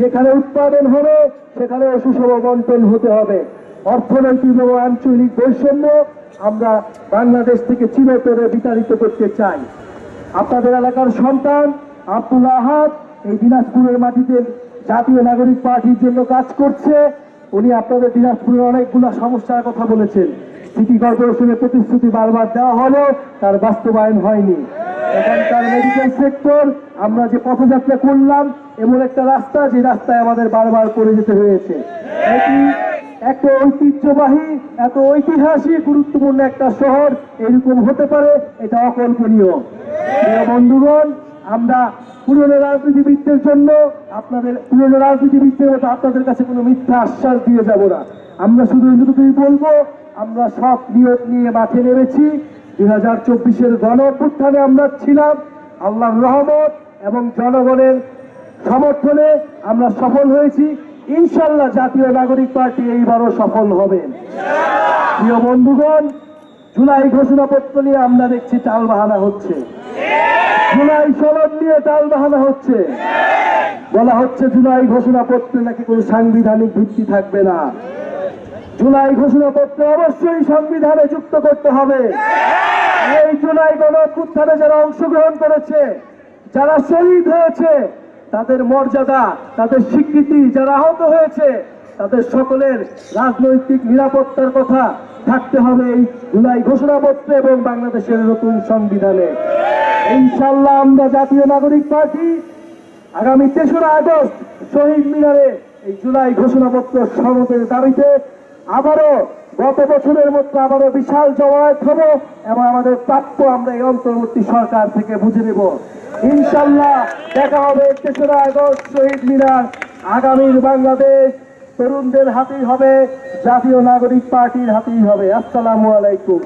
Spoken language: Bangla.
যেখানে উৎপাদন হবে, সেখানে সুষম বন্টন হতে হবে। অর্থনৈতিক এবং আঞ্চলিক বৈষম্য আমরা বাংলাদেশ থেকে চিরতরে বিতাড়িত করতে চাই। আপনাদের এলাকার সন্তান আব্দুল আহাদ এই দিনাজপুরের মাটিতে জাতীয় নাগরিক পার্টির জন্য কাজ করছে। উনি আপনাদের দিনাজপুরের অনেকগুলো সমস্যার কথা বলেছেন। সিটি কর্পোরেশনের প্রতিশ্রুতি বারবার দেওয়া হলেও তার বাস্তবায়ন হয়নি। এখানকার মেডিকেল সেক্টর আমরা যে পথযাত্রা করলাম এমন একটা রাস্তা, যে রাস্তায় আমাদের বারবার পড়ে যেতে হয়েছে। এটি এত ঐতিহ্যবাহী, এত ঐতিহাসিক, গুরুত্বপূর্ণ একটা শহর। এরকম হতে পারে, এটা অকল্পনীয়। বন্ধুগণ, আমরা পুরনো রাজনীতিবিদদের জন্য আপনাদের, পুরনো রাজনীতিবিদদের মতো আপনাদের কাছে কোনো মিথ্যা আশ্বাস দিয়ে যাব না। আমরা শুধু এটুকুই বলব, আমরা সব নিয়োগ নিয়ে মাঠে নেমেছি। দুই হাজার চব্বিশের গণ আমরা ছিলাম, আল্লাহর রহমত এবং জনগণের সমর্থনে আমরা সফল হয়েছি। ইনশাল্লাহ জাতীয় নাগরিক পার্টি এইবারও সফল হবে। প্রিয় বন্ধুগণ, জুলাই ঘোষণাপত্র নিয়ে আমরা দেখছি টাল বাহানা হচ্ছে। জুলাই সনদ নিয়ে টাল বাহানা হচ্ছে। বলা হচ্ছে জুলাই ঘোষণাপত্রে নাকি কোনো সাংবিধানিক ভিত্তি থাকবে না। জুলাই ঘোষণাপত্র অবশ্যই সংবিধানে যুক্ত করতে হবে। এই জুলাই গণ অভ্যুত্থানে যারা অংশগ্রহণ করেছে, যারা শহীদ হয়েছে তাদের মর্যাদা, তাদের স্বীকৃতি যারা আহত হয়েছে, তাদের সকলের রাজনৈতিক নিরাপত্তার কথা থাকতে হবে এই জুলাই ঘোষণাপত্রে এবং বাংলাদেশের নতুন সংবিধানে। ইনশাল্লাহ আমরা জাতীয় নাগরিক পার্টি আগামী তেসরা আগস্ট শহীদ মিনারে এই জুলাই ঘোষণাপত্র সমতের দাবিতে আবারও গত বছরের মধ্যে আমাদের বিশাল জমায়েত হব এবং আমাদের প্রাপ্য আমরা এই অন্তর্বর্তী সরকার থেকে বুঝে নেব। ইনশাল্লাহ দেখা হবে তেসরা আগস্ট শহীদ মিনার। আগামীর বাংলাদেশ তরুণদের হাতেই হবে, জাতীয় নাগরিক পার্টির হাতেই হবে। আসসালামু আলাইকুম।